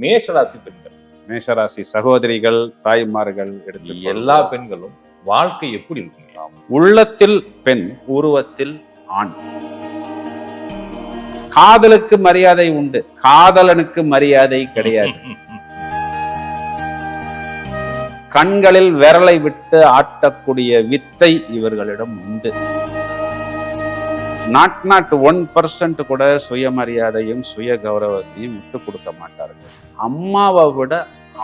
மேஷராசி பெண்கள். மேஷராசி சகோதரிகள் தாய்மார்கள் எடுத்து எல்லா பெண்களும் வாழ்க்கை எப்படி இருக்குங்க உள்ளத்தில் பெண் உருவத்தில் ஆண். காதலுக்கு மரியாதை உண்டு காதலனுக்கு மரியாதை கிடையாது. கண்களில் விரலை விட்டு ஆட்டக்கூடிய வித்தை இவர்களிடம் உண்டு. நாட் நாட் ஒன் பர்சன்ட் கூட சுயமரியாதையும் சுய கௌரவத்தையும் விட்டு கொடுக்க மாட்டார்கள். அம்மாவை விட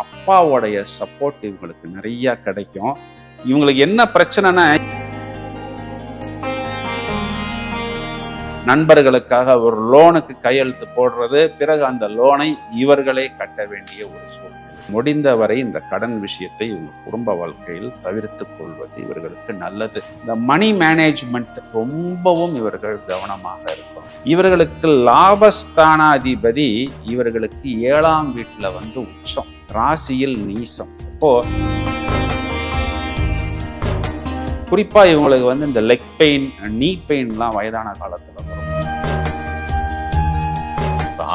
அப்பாவோடைய சப்போர்ட் இவங்களுக்கு நிறைய கிடைக்கும். இவங்களுக்கு என்ன பிரச்சனைனா நண்பர்களுக்காக ஒரு லோனுக்கு கையெழுத்து போடுறது பிறகு அந்த லோனை இவர்களே கட்ட வேண்டிய ஒரு சூழ்நிலை. முடிந்தவரை இந்த கடன் விஷயத்தை இவங்க குடும்ப வாழ்க்கையில் தவிர்த்து கொள்வது இவர்களுக்கு நல்லது. இந்த மணி மேனேஜ்மெண்ட் ரொம்பவும் இவர்கள் கவனமாக இருக்கும் இவர்களுக்கு லாபஸ்தானாதிபதி இவர்களுக்கு ஏழாம் வீட்டுல வந்து உச்சம். ராசியில் நீசம். அப்போ குறிப்பா இவங்களுக்கு வந்து இந்த லெக் பெயின் நீ பெயின்லாம் வயதான காலத்துல வரும்.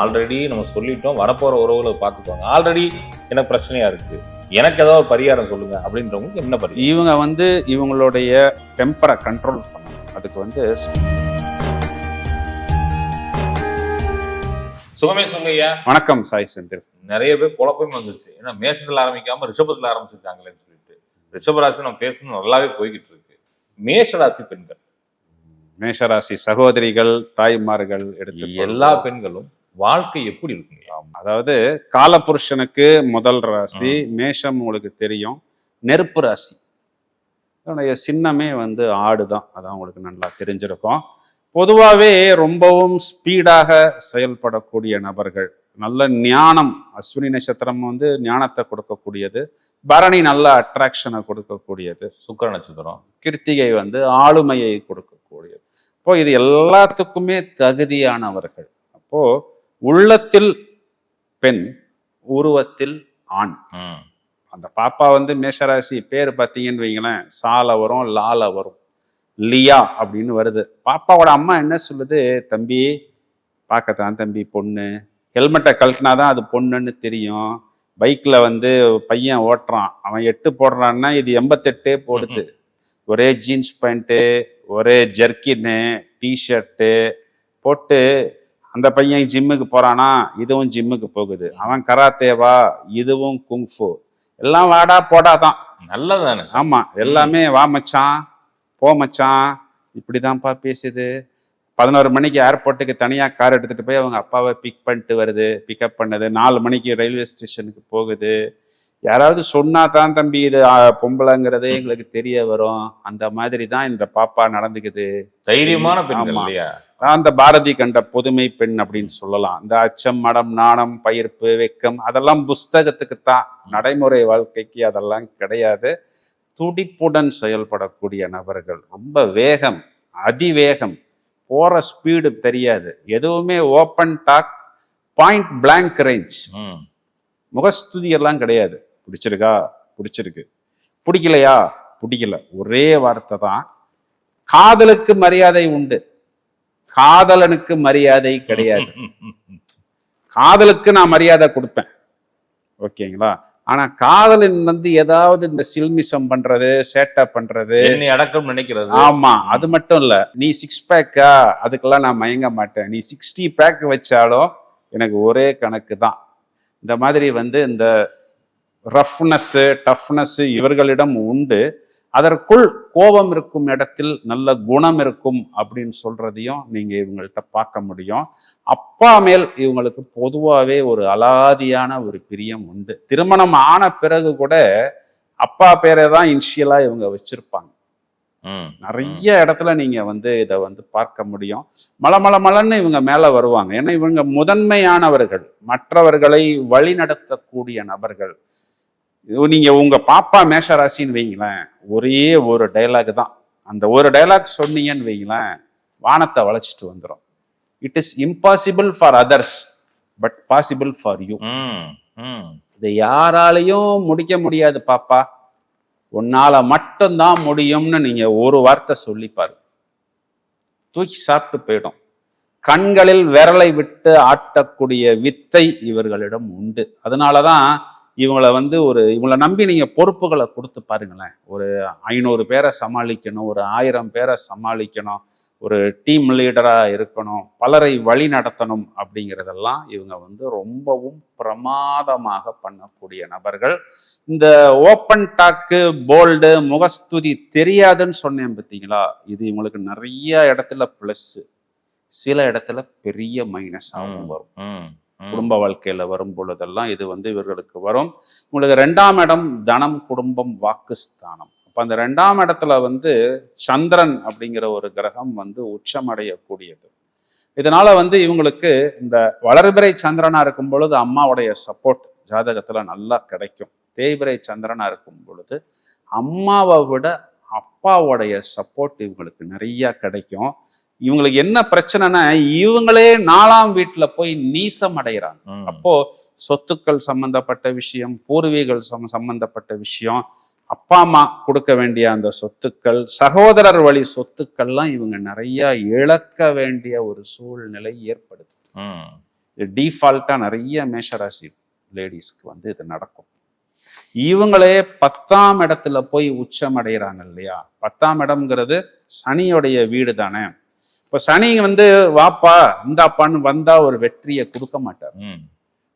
ஆல்ரெடி நம்ம சொல்லிட்டோம் வரப்போற உறவுகளை பார்த்துக்கோங்க. ஆல்ரெடி எனக்கு பிரச்சனையா இருக்கு. எனக்கு ஏதாவது ஒரு பரிகாரம் சொல்லுங்க அப்படின்றவங்களுக்கு என்ன பரிகாரம்? இவங்க வந்து இவங்களுடைய டெம்பரை கண்ட்ரோல் பண்ணணும். அதுக்கு வந்து சுகமே சொல்லுங்க வணக்கம் சாய் செந்தில். நிறைய பேர் குழப்பமே வந்துருச்சு. ஏன்னா மேஷத்துல ஆரம்பிக்காம ரிஷபத்துல ஆரம்பிச்சிருக்காங்களேன்னு சொல்லிட்டு. ரிஷபராசி நம்ம பேசணும் நல்லாவே போய்கிட்டு இருக்கு. மேஷராசி பெண்கள். மேஷராசி சகோதரிகள் தாய்மார்கள் எடுத்து எல்லா பெண்களும் வாழ்க்கை எப்படி இருக்குங்க அதாவது காலபுருஷனுக்கு முதல் ராசி மேஷம் உங்களுக்கு தெரியும். நெருப்பு ராசி. அதனுடைய சின்னமே வந்து ஆடு தான் அதான் உங்களுக்கு நல்லா தெரிஞ்சிருக்கும். பொதுவாகவே ரொம்பவும் ஸ்பீடாக செயல்படக்கூடிய நபர்கள். நல்ல ஞானம். அஸ்வினி நட்சத்திரம் வந்து ஞானத்தை கொடுக்கக்கூடியது. பரணி நல்ல அட்ராக்ஷனை கொடுக்கக்கூடியது. சுக்கர நட்சத்திரம். கிருத்திகை வந்து ஆளுமையை கொடுக்கக்கூடியது. அப்போ இது எல்லாத்துக்குமே தகுதியானவர்கள். அப்போ உள்ளத்தில் பெண் உருவத்தில் ஆண். அந்த பாப்பா வந்து மேஷராசி பேர் பார்த்தீங்கன்னு வைங்களேன் சால வரும் லால வரும். லியா அப்படின்னு வருது. பாப்பாவோட அம்மா என்ன சொல்லுது? தம்பி பார்க்கத்தான் தம்பி பொண்ணு. ஹெல்மெட்டை கழட்டினாதான் அது பொண்ணுன்னு தெரியும். பைக்ல வந்து பையன் ஓட்டுறான். அவன் எட்டு போடுறான்னா இது எண்பத்தெட்டே போடுது. ஒரே ஜீன்ஸ் பேண்ட்டு ஒரே ஜெர்கின்னு டிஷர்ட்டு போட்டு அந்த பையன் ஜிம்முக்கு போறானா? இதுவும் ஜிம்முக்கு போகுது. அவன் கராத்தேவா? இதுவும் குங்ஃபு. எல்லாம் வாடா போடாதான் நல்லதானே சார்? ஆமா எல்லாமே வா மச்சான் போ மச்சான். இப்படிதான்ப்பா பேசுது. பதினோரு மணிக்கு ஏர்போர்ட்டுக்கு தனியா கார் எடுத்துட்டு போய் அவங்க அப்பாவை பிக் பண்ணிட்டு வருது. பிக்கப் பண்ணுது. நாலு மணிக்கு ரயில்வே ஸ்டேஷனுக்கு போகுது. யாராவது சொன்னா தான் தம்பி இது பொம்பளைங்கிறதே எங்களுக்கு தெரிய வரும். அந்த மாதிரி தான் இந்த பாப்பா நடந்துக்குது. தைரியமான அதான் அந்த பாரதி கண்ட புதுமை பெண் அப்படின்னு சொல்லலாம். இந்த அச்சம் மடம் நாணம் பயிர்ப்பு வெக்கம் அதெல்லாம் புஸ்தகத்துக்கு தான் நடைமுறை வாழ்க்கைக்கு அதெல்லாம் கிடையாது. துடிப்புடன் செயல்படக்கூடிய நபர்கள். ரொம்ப வேகம் அதிவேகம். போற ஸ்பீடு தெரியாது. எதுவுமே open talk point blank range. முகஸ்துதி எல்லாம் கிடையாது. பிடிச்சிருக்கா? பிடிச்சிருக்கு. பிடிக்கலையா? பிடிக்கல. ஒரே வார்த்தை தான். காதலுக்கு மரியாதை உண்டு. காதலனுக்கு மரியாதை கிடையாது. காதலுக்கு நான் மரியாதை கொடுப்பேன். ஓகேங்களா? ஆனா காதலன் வந்து ஏதாவது இந்த சில்மிசம் பண்றது சேட்டை பண்றது. அடக்கம் நினைக்கிறது. ஆமா. அது மட்டும் இல்ல. நீ சிக்ஸ் பேக்கா அதுக்கெல்லாம் நான் மயங்க மாட்டேன். நீ சிக்ஸ்டி பேக் வச்சாலும் எனக்கு ஒரே கணக்கு தான். இந்த மாதிரி வந்து இந்த ரஃப்னஸ் டஃப்னஸ் இவர்களிடம் உண்டு. அதற்குள் கோபம் இருக்கும் இடத்தில் நல்ல குணம் இருக்கும் அப்படின்னு சொல்றதையும் நீங்க இவங்கள்ட்ட பார்க்க முடியும். அப்பா மேல் இவங்களுக்கு பொதுவாகவே ஒரு அலாதியான ஒரு பிரியம் உண்டு. திருமணம் ஆன பிறகு கூட அப்பா பேரை தான் இனிஷியலா இவங்க வச்சிருப்பாங்க. நிறைய இடத்துல நீங்க வந்து இதை வந்து பார்க்க முடியும். மல மல மலன்னு இவங்க மேல வருவாங்க. ஏன்னா இவங்க முதன்மையானவர்கள். மற்றவர்களை வழிநடத்தக்கூடிய நபர்கள். இது நீங்க உங்க பாப்பா மேஷராசின்னு வைங்களேன் ஒரே ஒரு டைலாக் தான். அந்த ஒரு டைலாக் சொன்னீங்கன்னு வைங்களேன் வானத்தை வளைச்சிட்டு வந்துடும் it is impossible for others but possible for you. இதை யாராலையும் முடிக்க முடியாது பாப்பா. உன்னால மட்டும்தான் முடியும்னு நீங்க ஒரு வார்த்தை சொல்லி பாரு. தூக்கி சாப்பிட்டு போயிடும். கண்களில் விரலை விட்டு ஆட்டக்கூடிய வித்தை இவர்களிடம் உண்டு. அதனாலதான் இவங்கள வந்து ஒரு இவங்கள நம்பி நீங்க பொறுப்புகளை கொடுத்து பாருங்களேன். ஒரு ஐநூறு பேரை சமாளிக்கணும் ஒரு ஆயிரம் பேரை சமாளிக்கணும் ஒரு டீம் லீடரா இருக்கணும் பலரை வழி நடத்தணும் அப்படிங்கிறதெல்லாம் இவங்க வந்து ரொம்பவும் பிரமாதமாக பண்ணக்கூடிய நபர்கள். இந்த ஓப்பன் டாக்கு போல்டு முகஸ்துதி தெரியாதுன்னு சொன்னேன் பார்த்தீங்களா? இது இவங்களுக்கு நிறைய இடத்துல ப்ளஸ் சில இடத்துல பெரிய மைனஸாகவும் வரும். குடும்ப வாழ்க்கையில வரும் பொழுதெல்லாம் இது வந்து இவர்களுக்கு வரும். உங்களுக்கு ரெண்டாம் இடம் தனம் குடும்பம் வாக்குஸ்தானம் அப்ப அந்த ரெண்டாம் இடத்துல வந்து சந்திரன் அப்படிங்கிற ஒரு கிரகம் வந்து உச்சமடையக்கூடியது. இதனால வந்து இவங்களுக்கு இந்த வளர்பிறை சந்திரனா இருக்கும் பொழுது அம்மாவுடைய சப்போர்ட் ஜாதகத்துல நல்லா கிடைக்கும். தேய்பிறை சந்திரனா இருக்கும் பொழுது அம்மாவை விட அப்பாவுடைய சப்போர்ட் இவங்களுக்கு நிறைய கிடைக்கும். இவங்களுக்கு என்ன பிரச்சனைனா இவங்களே நாலாம் வீட்டுல போய் நீசம் அடைகிறாங்க. அப்போ சொத்துக்கள் சம்பந்தப்பட்ட விஷயம் பூர்வீகள் சம் சம்பந்தப்பட்ட விஷயம் அப்பா அம்மா கொடுக்க வேண்டிய அந்த சொத்துக்கள் சகோதரர் வழி சொத்துக்கள்லாம் இவங்க நிறைய இழக்க வேண்டிய ஒரு சூழ்நிலை ஏற்படுது. இது டீஃபால்ட்டா நிறைய மேஷராசி லேடிஸ்க்கு வந்து இது நடக்கும். இவங்களே பத்தாம் இடத்துல போய் உச்சம் அடைகிறாங்க இல்லையா? பத்தாம் இடம்ங்கிறது சனியோடைய வீடு தானே இப்ப சனி வந்து வாப்பா இந்தாப்பான்னு வந்தா ஒரு வெற்றியை கொடுக்க மாட்டார்.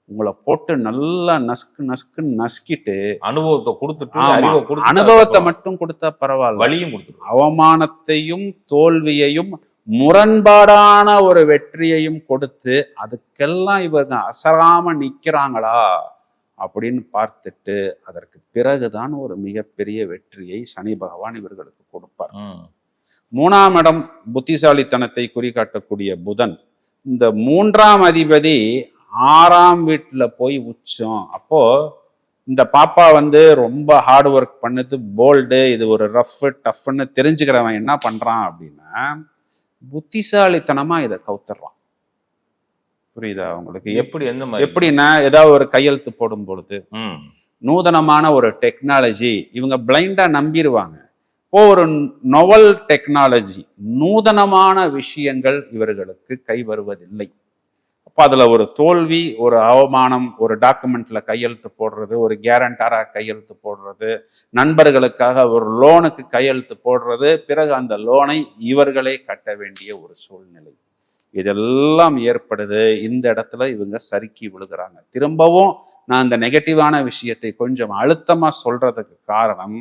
உங்களை போட்டு நல்லா நசுக்கு நசுக்குன்னு நசுக்கிட்டு அனுபவத்தை கொடுத்துட்டு அனுபவத்தை மட்டும் கொடுத்தா பரவாயில்ல. வழியும் கொடுத்துட்டு அவமானத்தையும் தோல்வியையும் முரண்பாடான ஒரு வெற்றியையும் கொடுத்து அதுக்கெல்லாம் இவங்க அசராம நிக்கிறாங்களா அப்படின்னு பார்த்துட்டு அதற்கு பிறகுதான் ஒரு மிகப்பெரிய வெற்றியை சனி பகவான் இவர்களுக்கு கொடுப்பார். மூணாம் இடம் புத்திசாலித்தனத்தை குறிகாட்டக்கூடிய புதன். இந்த மூன்றாம் அதிபதி ஆறாம் வீட்டுல போய் உச்சம். அப்போ இந்த பாப்பா வந்து ரொம்ப ஹார்ட் ஒர்க் பண்ணுது போல்டு இது ஒரு ரஃப் டஃப்னு தெரிஞ்சுக்கிறவன் என்ன பண்றான் அப்படின்னா புத்திசாலித்தனமா இதை கவுத்துறான். புரியுதா உங்களுக்கு? எப்- எப்படி எந்த எப்படின்னா ஏதாவது ஒரு கையெழுத்து போடும் பொழுது. நூதனமான ஒரு டெக்னாலஜி இவங்க பிளைண்டா நம்பிடுவாங்க இப்போ ஒரு நொவல் டெக்னாலஜி நூதனமான விஷயங்கள் இவர்களுக்கு கை வருவதில்லை. அப்போ அதில் ஒரு தோல்வி ஒரு அவமானம் ஒரு டாக்குமெண்ட்ல கையெழுத்து போடுறது ஒரு கேரண்டராக கையெழுத்து போடுறது நண்பர்களுக்காக ஒரு லோனுக்கு கையெழுத்து போடுறது பிறகு அந்த லோனை இவர்களே கட்ட வேண்டிய ஒரு சூழ்நிலை. இதெல்லாம் ஏற்படுது. இந்த இடத்துல இவங்க சறுக்கி விழுகிறாங்க. திரும்பவும் நான் அந்த நெகட்டிவான விஷயத்தை கொஞ்சம் அழுத்தமாக சொல்றதுக்கு காரணம்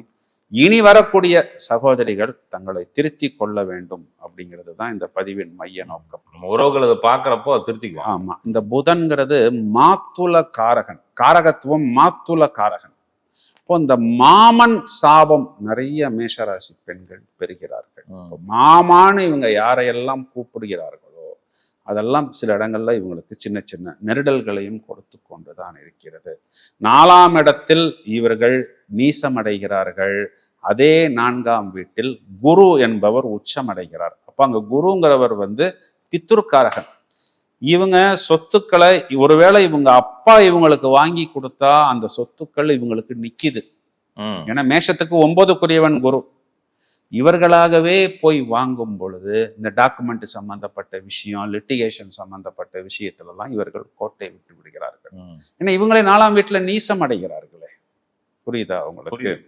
இனி வரக்கூடிய சகோதரிகள் தங்களை திருத்தி கொள்ள வேண்டும் அப்படிங்கிறது தான் இந்த பதிவின் மைய நோக்கம். உறவுகள் அதை பாக்குறப்போ அதை திருத்திக்குவோம் ஆமா இந்த புதன்கிறது மாத்துல காரகன் காரகத்துவம் மாத்துல காரகன். இப்போ இந்த மாமன் சாபம் நிறைய மேஷராசி பெண்கள் பெறுகிறார்கள். மாமான்னு இவங்க யாரையெல்லாம் கூப்பிடுகிறார்களோ அதெல்லாம் சில இடங்கள்ல இவங்களுக்கு சின்ன சின்ன நெருடல்களையும் கொடுத்து கொண்டுதான் இருக்கிறது. நாலாம் இடத்தில் இவர்கள் நீசமடைகிறார்கள். அதே நான்காம் வீட்டில் குரு என்பவர் உச்சமடைகிறார். அப்ப அங்க குருங்கிறவர் வந்து பித்துருக்காரகன் இவங்க சொத்துக்களை ஒருவேளை இவங்க அப்பா இவங்களுக்கு வாங்கி கொடுத்தா அந்த சொத்துக்கள் இவங்களுக்கு நிக்குது. ஏன்னா மேஷத்துக்கு ஒன்பதுக்குரியவன் குரு. இவர்களாகவே போய் வாங்கும் பொழுது இந்த டாக்குமெண்ட் சம்பந்தப்பட்ட விஷயம் லிட்டிகேஷன் சம்பந்தப்பட்ட விஷயத்துலலாம் இவர்கள் கோட்டை விட்டு விடுகிறார்கள். ஏன்னா இவங்களே நாலாம் வீட்டுல நீசம் அடைகிறார்களே புரியுதா புரியுது.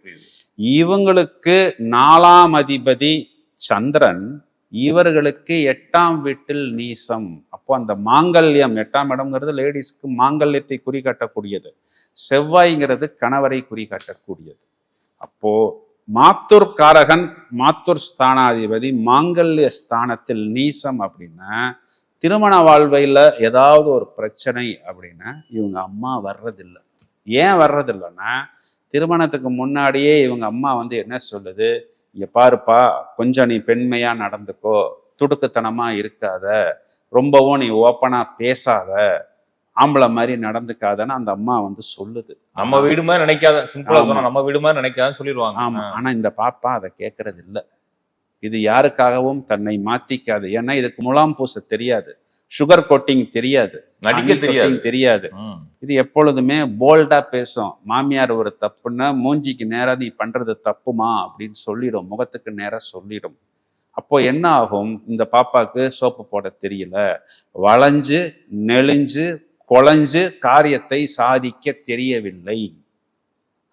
இவங்களுக்கு நாலாம் அதிபதி சந்திரன் இவர்களுக்கு எட்டாம் வீட்டில் நீசம். அப்போ அந்த மாங்கல்யம் எட்டாம் இடம்ங்கிறது லேடிஸ்க்கு மாங்கல்யத்தை குறிகாட்டக்கூடியது. செவ்வாய்ங்கிறது கணவரை குறிகாட்டக்கூடியது. அப்போ மாத்தூர் காரகன் மாத்தூர் ஸ்தானாதிபதி மாங்கல்ய ஸ்தானத்தில் நீசம் அப்படின்னா திருமண வாழ்வையில் ஏதாவது ஒரு பிரச்சனை அப்படின்னா இவங்க அம்மா வர்றதில்லை. ஏன் வர்றதில்லைன்னா திருமணத்துக்கு முன்னாடியே இவங்க அம்மா வந்து என்ன சொல்லுது? இங்கே பாருப்பா கொஞ்சம் நீ பெண்மையாக நடந்துக்கோ துடுக்குத்தனமாக இருக்காத ரொம்பவும் நீ ஓப்பனாக பேசாத ஆம்பளை மாதிரி நடந்துக்காதன்னு அந்த அம்மா வந்து சொல்லுது. நம்ம வீடு மாதிரி நினைக்காத சிம்பிளா. சொன்னா நம்ம வீடு மாதிரி நினைக்காதன்னு சொல்லிடுவாங்க. ஆமா. ஆனா இந்த பாப்பா அதை கேட்கறது இல்ல இது யாருக்காகவும் தன்னை மாத்திக்காது. ஏன்னா இதுக்கு முலாம் பூச தெரியாது. சுகர் கோட்டிங் தெரியாது. நடிக்க தெரியாது. தெரியாது. இது எப்பொழுதுமே போல்டா பேசும். மாமியார் ஒரு தப்புன்னா மூஞ்சிக்கு நேரா நீ பண்றது தப்புமா அப்படின்னு சொல்லிடும். முகத்துக்கு நேரா சொல்லிடும். அப்போ என்ன ஆகும்? இந்த பாப்பாக்கு சோப்பு போட தெரியல. வளைஞ்சு நெளிஞ்சு குழஞ்சு காரியத்தை சாதிக்க தெரியவில்லை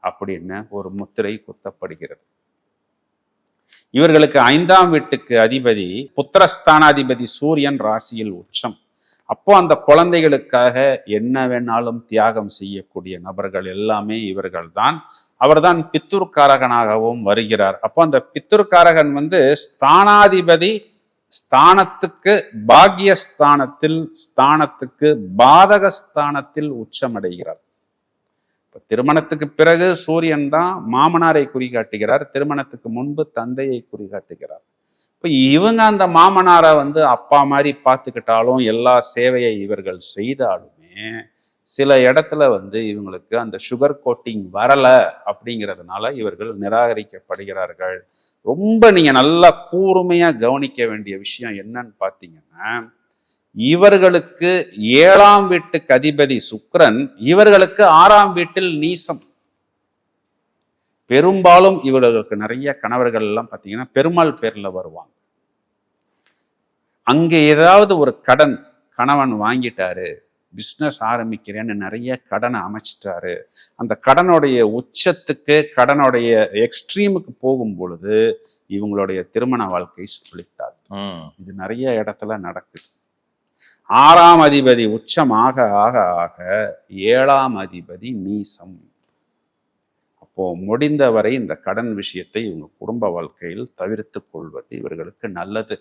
அப்படின்னு ஒரு முத்திரை குத்தப்படுகிறது. இவர்களுக்கு ஐந்தாம் வீட்டுக்கு அதிபதி புத்திரஸ்தானாதிபதி சூரியன் ராசியில் உச்சம். அப்போ அந்த குழந்தைகளுக்காக என்ன வேணாலும் தியாகம் செய்யக்கூடிய நபர்கள் எல்லாமே இவர்கள்தான். அவர்தான் பித்துர்காரகனாகவும் வருகிறார். அப்போ அந்த பித்துர்காரகன் வந்து ஸ்தானாதிபதி ஸ்தானத்துக்கு பாக்கியஸ்தானத்தில் ஸ்தானத்துக்கு பாதக ஸ்தானத்தில் உச்சமடைகிறார். இப்ப திருமணத்துக்கு பிறகு சூரியன் தான் மாமனாரை குறிகாட்டுகிறார். திருமணத்துக்கு முன்பு தந்தையை குறிகாட்டுகிறார். இப்ப இவங்க அந்த மாமனாரை வந்து அப்பா மாதிரி பார்த்துக்கிட்டாலும் எல்லா சேவையை இவர்கள் செய்தாலுமே சில இடத்துல வந்து இவங்களுக்கு அந்த சுகர் கோட்டிங் வரல அப்படிங்கிறதுனால இவர்கள் நிராகரிக்கப்படுகிறார்கள். ரொம்ப நீங்க நல்லா கூர்மையா கவனிக்க வேண்டிய விஷயம் என்னன்னு பார்த்தீங்கன்னா இவர்களுக்கு ஏழாம் வீட்டுக்கு அதிபதி சுக்ரன் இவர்களுக்கு ஆறாம் வீட்டில் நீசம். பெரும்பாலும் இவர்களுக்கு நிறைய கணவர்கள் எல்லாம் பார்த்தீங்கன்னா பெருமாள் பேர்ல வருவாங்க. அங்கே ஏதாவது ஒரு கடன் கணவன் வாங்கிட்டாரு பிஸ்னஸ் ஆரம்பிக்கிறேன்னு நிறைய கடனை அமைச்சிட்டாரு. அந்த கடனுடைய உச்சத்துக்கு கடனுடைய எக்ஸ்ட்ரீமுக்கு போகும் பொழுது இவங்களுடைய திருமண வாழ்க்கை ஸ்பிளிட் ஆகுது. இது நிறைய இடத்துல நடக்குது. ஆறாம் அதிபதி உச்சம் ஆக ஆக ஆக ஏழாம் அதிபதி நீசம் அப்போ முடிந்தவரை இந்த கடன் விஷயத்தை இவங்க குடும்ப வாழ்க்கையில் தவிர்த்து கொள்வது இவர்களுக்கு நல்லது.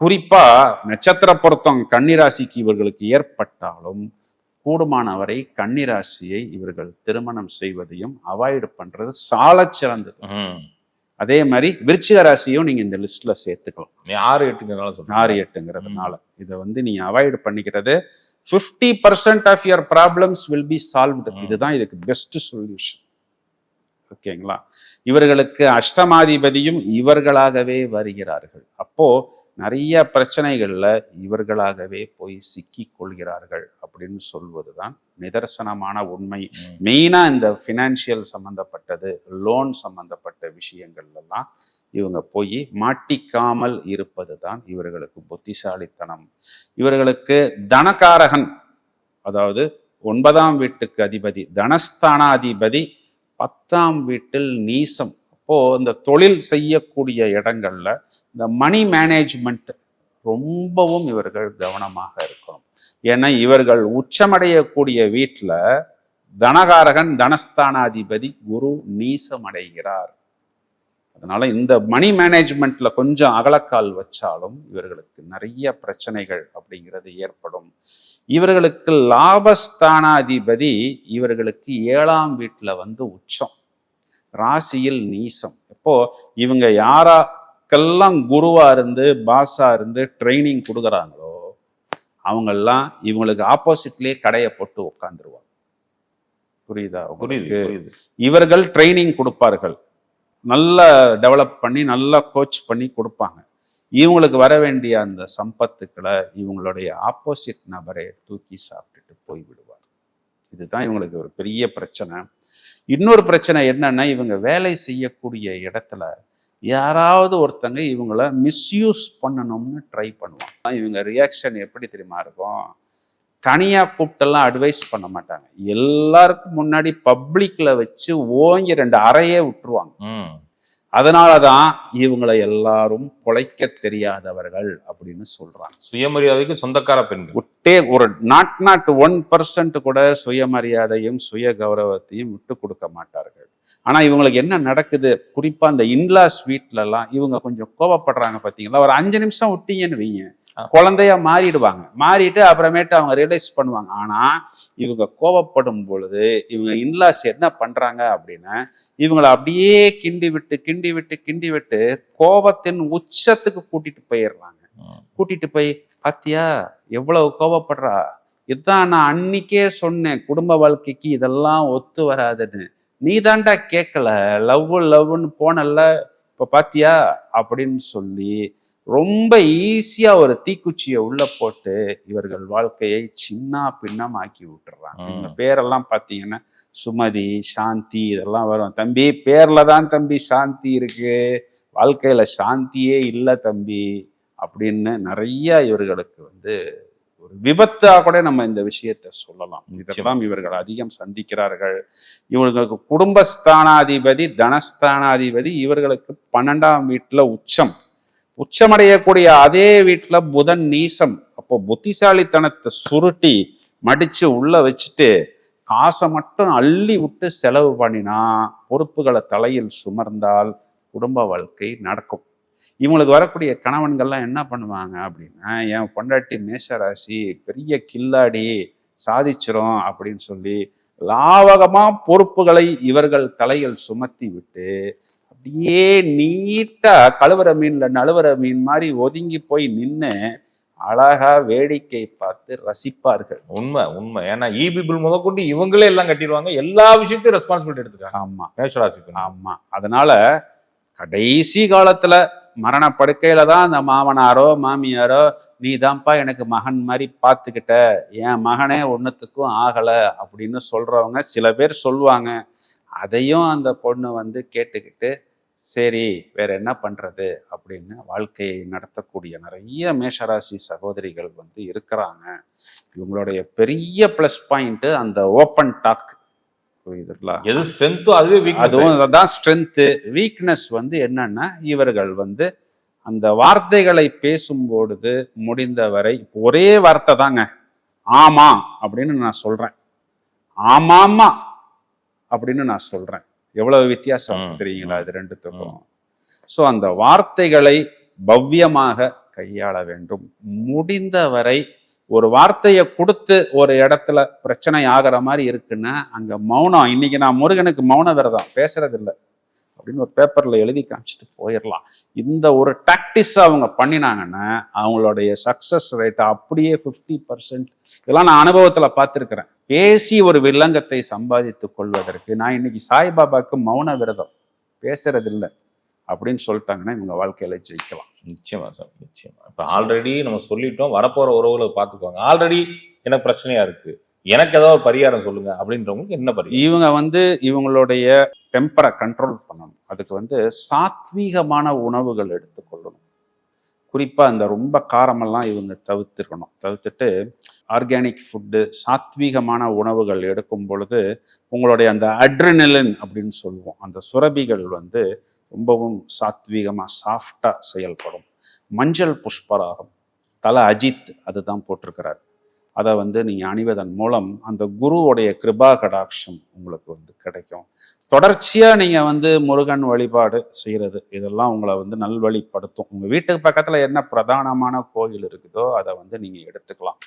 குறிப்பா நட்சத்திர பொருத்தம் கன்னிராசிக்கு இவர்களுக்கு ஏற்பட்டாலும் கூடுமானவரை கன்னிராசியை இவர்கள் திருமணம் செய்வதையும் அவாய்டு பண்றது சாலச் சிறந்தது. அதே மாதிரி விருச்சிக ராசியும் நீங்க இந்த லிஸ்ட்ல சேர்த்துக்கலாம். நீ ஆறு எட்டுங்கிறனால ஆறு எட்டுங்கிறதுனால. இதை வந்து நீங்க அவாய்டு பண்ணிக்கிறது. Fifty percent of your problems will be solved. இதுதான் இதுக்கு பெஸ்ட் சொல்யூஷன் ஓகேங்களா? இவர்களுக்கு அஷ்டமாதிபதியும் இவர்களாகவே வருகிறார்கள். அப்போ நிறைய பிரச்சனைகள்ல இவர்களாகவே போய் சிக்கி கொள்கிறார்கள் அப்படின்னு சொல்வதுதான் நிதர்சனமான உண்மை ம். மெயினா இந்த ஃபினான்ஷியல் சம்பந்தப்பட்டது லோன் சம்பந்தப்பட்ட விஷயங்கள் எல்லாம் இவங்க போய் மாட்டிக்காமல் இருப்பது தான் இவர்களுக்கு புத்திசாலித்தனம் இவர்களுக்கு தனகாரகன் அதாவது ஒன்பதாம் வீட்டுக்கு அதிபதி தனஸ்தானாதிபதி பத்தாம் வீட்டில் நீசம் இப்போது இந்த தொழில் செய்யக்கூடிய இடங்கள்ல இந்த மணி மேனேஜ்மெண்ட் ரொம்பவும் இவர்கள் கவனமாக இருக்கணும். ஏன்னா இவர்கள் உச்சமடையக்கூடிய வீட்டில் தனகாரகன் தனஸ்தானாதிபதி குரு நீசமடைகிறார். அதனால இந்த மணி மேனேஜ்மெண்ட்ல கொஞ்சம் அகலக்கால் வச்சாலும் இவர்களுக்கு நிறைய பிரச்சனைகள் அப்படிங்கிறது ஏற்படும். இவர்களுக்கு லாபஸ்தானாதிபதி இவர்களுக்கு ஏழாம் வீட்டில் வந்து உச்சம். ராசியில் நீசம். இப்போ இவங்க யாராக்கெல்லாம் குருவா இருந்து பாஸா இருந்து ட்ரைனிங் கொடுக்குறாங்களோ அவங்கெல்லாம் இவங்களுக்கு ஆப்போசிட்லயே கடையை போட்டு உட்காந்துருவாங்க புரியுதா புரியுது இவர்கள் ட்ரைனிங் கொடுப்பார்கள். நல்லா டெவலப் பண்ணி நல்லா கோச் பண்ணி கொடுப்பாங்க. இவங்களுக்கு வர வேண்டிய அந்த சம்பத்துக்களை இவங்களுடைய ஆப்போசிட் நபரை தூக்கி சாப்பிட்டுட்டு போய் விடுவார் இதுதான் இவங்களுக்கு ஒரு பெரிய பிரச்சனை. இன்னொரு பிரச்சனை என்னன்னா இவங்க வேலை செய்யக்கூடிய இடத்துல யாராவது ஒருத்தங்க இவங்கள மிஸ்யூஸ் பண்ணணும்னு ட்ரை பண்ணுவாங்க. இவங்க ரியாக்ஷன் எப்படி தெரியுமா இருக்கும்? தனியாக கூப்பிட்டெல்லாம் அட்வைஸ் பண்ண மாட்டாங்க. எல்லாருக்கும் முன்னாடி பப்ளிக்ல வச்சு ஓங்கி ரெண்டு அறையே விட்டுருவாங்க. ம். அதனாலதான் இவங்களை எல்லாரும் பொழைக்க தெரியாதவர்கள் அப்படின்னு சொல்றாங்க சுயமரியாதைக்கு சொந்தக்கார பெண்கள் விட்டே ஒரு நாட் நாட் ஒன் பர்சன்ட் கூட சுயமரியாதையும் சுய கௌரவத்தையும் விட்டு கொடுக்க மாட்டார்கள் ஆனா இவங்களுக்கு என்ன நடக்குது குறிப்பா அந்த இன்லாஸ் வீட்ல எல்லாம் இவங்க கொஞ்சம் கோவப்படுறாங்க பாத்தீங்களா ஒரு அஞ்சு நிமிஷம் விட்டீங்கன்னு வைங்க. குழந்தையா மாறிடுவாங்க. மாறிட்டு அப்புறமேட்டு அவங்க ரியலைஸ் பண்ணுவாங்க. ஆனா இவங்க கோவப்படும் பொழுது இவங்க இன்லாஸ் என்ன பண்றாங்க அப்படின்னா இவங்களை அப்படியே கிண்டி விட்டு கிண்டி விட்டு கிண்டி விட்டு கோபத்தின் உச்சத்துக்கு கூட்டிட்டு போயிடுறாங்க. கூட்டிட்டு போய் பாத்தியா எவ்வளவு கோவப்படுறா? இதுதான் நான் அன்னைக்கே சொன்னேன். குடும்ப வாழ்க்கைக்கு இதெல்லாம் ஒத்து வராதுன்னு. நீ தாண்டா கேட்கல லவ் லவ்னு போனல்ல. இப்ப பாத்தியா? அப்படின்னு சொல்லி ரொம்ப ஈஸியா ஒரு தீக்குச்சியை உள்ள போட்டு இவர்கள் வாழ்க்கையை சின்ன பின்னமாக்கி விட்டுறாங்க. ம். இந்த பேரெல்லாம் பாத்தீங்கன்னா சுமதி சாந்தி இதெல்லாம் வரும். தம்பி பேர்ல தான் தம்பி சாந்தி இருக்கு. வாழ்க்கையில சாந்தியே இல்லை தம்பி அப்படின்னு நிறைய இவர்களுக்கு வந்து ஒரு விபத்தா கூட நம்ம இந்த விஷயத்தை சொல்லலாம். இதெல்லாம் இவர்கள் அதிகம் சந்திக்கிறார்கள். இவர்களுக்கு குடும்பஸ்தானாதிபதி தனஸ்தானாதிபதி இவர்களுக்கு பன்னெண்டாம் வீட்டுல உச்சம். உச்சமடையக்கூடிய அதே வீட்டில் புதன் நீசம். அப்போ புத்திசாலித்தனத்தை சுருட்டி மடித்து உள்ளே வச்சுட்டு காசை மட்டும் அள்ளி விட்டு செலவு பண்ணினா பொறுப்புகளை தலையில் சுமர்ந்தால் குடும்ப வாழ்க்கை நடக்கும். இவங்களுக்கு வரக்கூடிய கணவன்கள்லாம் என்ன பண்ணுவாங்க அப்படின்னா என் பொண்டாட்டி மேஷராசி பெரிய கில்லாடி சாதிச்சிரும் அப்படின்னு சொல்லி லாவகமாக பொறுப்புகளை இவர்கள் தலையில் சுமத்தி விட்டு அப்படியே நீட்டா கழுவுற மீன்ல நழுவுற மீன் மாதிரி ஒதுங்கி போய் நின்று அழகா வேடிக்கை பார்த்து ரசிப்பார்கள். உண்மை உண்மை. ஏன்னா இபி பில் முதற்கொண்டு இவங்களே எல்லாம் கட்டிடுவாங்க. எல்லா விஷயத்தையும் ரெஸ்பான்சிபிலிட்டி எடுத்துக்காங்க ஆமா. மேஷராசிக்கு ஆமா. அதனால கடைசி காலத்துல மரண படுக்கையில தான் அந்த மாமனாரோ மாமியாரோ நீ தான்ப்பா எனக்கு மகன் மாதிரி பார்த்துக்கிட்ட. என் மகனே ஒன்றுத்துக்கும் ஆகல அப்படின்னு சொல்றவங்க சில பேர் சொல்லுவாங்க. அதையும் அந்த பொண்ணு வந்து கேட்டுக்கிட்டு சரி வேற என்ன பண்றது? அப்படின்னு வாழ்க்கையை நடத்தக்கூடிய நிறைய மேஷராசி சகோதரிகள் வந்து இருக்கிறாங்க. இவங்களுடைய பெரிய ப்ளஸ் பாயிண்ட் அந்த ஓப்பன் டாக் புரியுதுங்களா? எது ஸ்ட்ரென்த்தோ அதுவே வீக் அதுவும் அதான் ஸ்ட்ரென்த்து வீக்னஸ் வந்து என்னன்னா இவர்கள் வந்து அந்த வார்த்தைகளை பேசும்பொழுது முடிந்தவரை இப்போ ஒரே வார்த்தை தாங்க ஆமா அப்படின்னு நான் சொல்றேன். ஆமாமா அப்படின்னு நான் சொல்றேன். எவ்வளவு வித்தியாசம் தெரியுங்களா இது ரெண்டுத்துக்கும்? ஸோ அந்த வார்த்தைகளை பவ்யமாக கையாள வேண்டும். முடிந்தவரை ஒரு வார்த்தையை கொடுத்து ஒரு இடத்துல பிரச்சனை ஆகிற மாதிரி இருக்குன்னா அங்க மௌனம் இன்னைக்கு நான் முருகனுக்கு மௌன விரதம் பேசுறது இல்லை அப்படின்னு ஒரு பேப்பர்ல எழுதி காமிச்சிட்டு போயிடலாம் இந்த ஒரு டாக்டிஸ் அவங்க பண்ணினாங்கன்னா அவங்களுடைய சக்சஸ் ரேட் அப்படியே ஃபிஃப்டி பர்சன்ட் இதெல்லாம் நான் அனுபவத்துல பார்த்துருக்கிறேன். பேசி ஒரு வில்லங்கத்தை சம்பாதித்துக் கொள்வதற்கு நான் இன்னைக்கு சாய்பாபாவுக்கு மௌன விரதம் பேசுறது இல்லை அப்படின்னு சொல்லிட்டாங்கன்னா இவங்க வாழ்க்கையில ஜெயிக்கலாம். நிச்சயமா சார் நிச்சயமா. இப்ப ஆல்ரெடி நம்ம சொல்லிட்டோம் வரப்போற உறவுகளை பார்த்துக்கோங்க. ஆல்ரெடி எனக்கு பிரச்சனையா இருக்கு. எனக்கு ஏதாவது ஒரு பரிகாரம் சொல்லுங்க அப்படின்றவங்களுக்கு என்ன பரிகாரம்? இவங்க வந்து இவங்களுடைய டெம்பரை கண்ட்ரோல் பண்ணணும். அதுக்கு வந்து சாத்வீகமான உணவுகள் எடுத்துக்கொள்ளணும் குறிப்பா அந்த ரொம்ப காரமெல்லாம் இவங்க தவிர்த்துக்கணும் தவிர்த்துட்டு ஆர்கானிக் ஃபுட்டு சாத்வீகமான உணவுகள் எடுக்கும் பொழுது உங்களுடைய அந்த அட்ரினலின் அப்படின்னு சொல்லுவோம். அந்த சுரபிகள் வந்து ரொம்பவும் சாத்வீகமாக சாஃப்டாக செயல்படும். மஞ்சள் புஷ்பராகம் தலை அஜித் அதுதான் போட்டிருக்கிறார். அதை வந்து நீங்கள் அணிவதன் மூலம் அந்த குருவுடைய கிருபா கடாட்சம் உங்களுக்கு வந்து கிடைக்கும். தொடர்ச்சியாக நீங்கள் வந்து முருகன் வழிபாடு செய்கிறது இதெல்லாம் உங்களை வந்து நல்வழிப்படுத்தும். உங்கள் வீட்டுக்கு பக்கத்தில் என்ன பிரதானமான கோயில் இருக்குதோ அதை வந்து நீங்கள் எடுத்துக்கலாம்.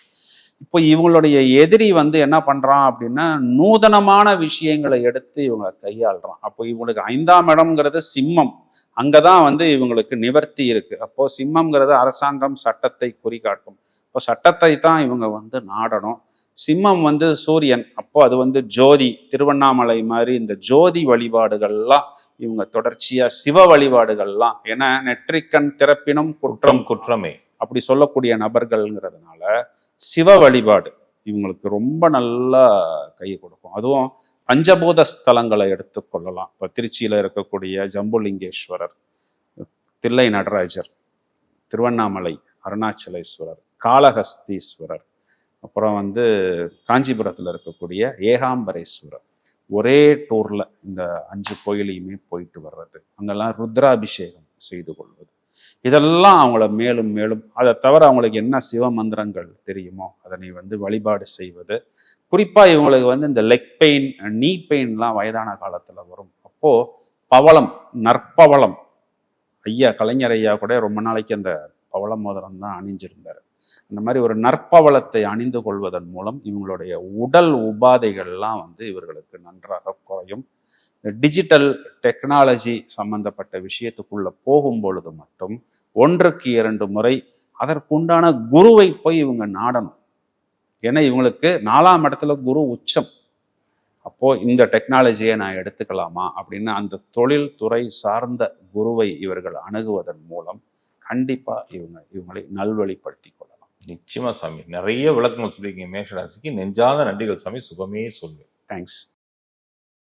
இப்போ இவங்களுடைய எதிரி வந்து என்ன பண்ணுறான் அப்படின்னா நூதனமான விஷயங்களை எடுத்து இவங்களை கையாளுறான். அப்போ இவங்களுக்கு ஐந்தாம் இடம்ங்கிறது சிம்மம். அங்கே தான் வந்து இவங்களுக்கு நிவர்த்தி இருக்கு. அப்போ சிம்மம்ங்கிறது அரசாங்கம் சட்டத்தை குறிகாட்டும். இப்போ சட்டத்தை தான் இவங்க வந்து நாடணும். சிம்மம் வந்து சூரியன் அப்போ அது வந்து ஜோதி. திருவண்ணாமலை மாதிரி இந்த ஜோதி வழிபாடுகள்லாம் இவங்க தொடர்ச்சியா சிவ வழிபாடுகள்லாம். ஏன்னா நெற்றிக்கண் திறப்பினும் குற்றம் குற்றமே. அப்படி சொல்லக்கூடிய நபர்கள்ங்கிறதுனால சிவ வழிபாடு. இவங்களுக்கு ரொம்ப நல்லா கை கொடுக்கும். அதுவும் பஞ்சபூத ஸ்தலங்களை எடுத்துக்கொள்ளலாம் இப்போ திருச்சியில் இருக்கக்கூடிய ஜம்புலிங்கேஸ்வரர் தில்லை நடராஜர் திருவண்ணாமலை அருணாச்சலேஸ்வரர் காளஹஸ்தீஸ்வரர் அப்புறம் வந்து காஞ்சிபுரத்தில் இருக்கக்கூடிய ஏகாம்பரேஸ்வரர். ஒரே டூரில் இந்த அஞ்சு கோயிலையுமே போயிட்டு வர்றது. அங்கெல்லாம் ருத்ராபிஷேகம் செய்து கொள்வது. இதெல்லாம் அவங்கள மேலும் மேலும் அதை தவிர அவங்களுக்கு என்ன சிவ மந்திரங்கள் தெரியுமோ அதனை வந்து வழிபாடு செய்வது. குறிப்பாக இவங்களுக்கு வந்து இந்த லெக் பெயின் நீ பெயின்லாம் வயதான காலத்தில் வரும். அப்போது பவளம் நற்பவளம். ஐயா கலைஞர் ஐயா கூட ரொம்ப நாளைக்கு அந்த பவள மோதிரம் தான் அணிஞ்சிருந்தார். அந்த மாதிரி ஒரு நற்பவளத்தை அணிந்து கொள்வதன் மூலம் இவங்களுடைய உடல் உபாதைகள்லாம் வந்து இவர்களுக்கு நன்றாக குறையும். டிஜிட்டல் டெக்னாலஜி சம்பந்தப்பட்ட விஷயத்துக்குள்ள போகும் பொழுது மட்டும் ஒன்றுக்கு இரண்டு முறை அதற்குண்டான குருவை போய் இவங்க நாடணும். ஏன்னா இவங்களுக்கு நாலாம் இடத்துல குரு உச்சம். அப்போ இந்த டெக்னாலஜியை நான் எடுத்துக்கலாமா? அப்படின்னு அந்த தொழில் துறை சார்ந்த குருவை இவர்கள் அணுகுவதன் மூலம் கண்டிப்பா இவங்க இவங்களை நல்வழிப்படுத்தி கொள்ளலாம். நிச்சயமா சாமி. நிறைய விளக்கங்கள் சொல்லியிருக்கீங்க. மேஷராசிக்கு நெஞ்சாத நன்றிகள் சாமி. சுகமே சொல்லு. தேங்க்ஸ்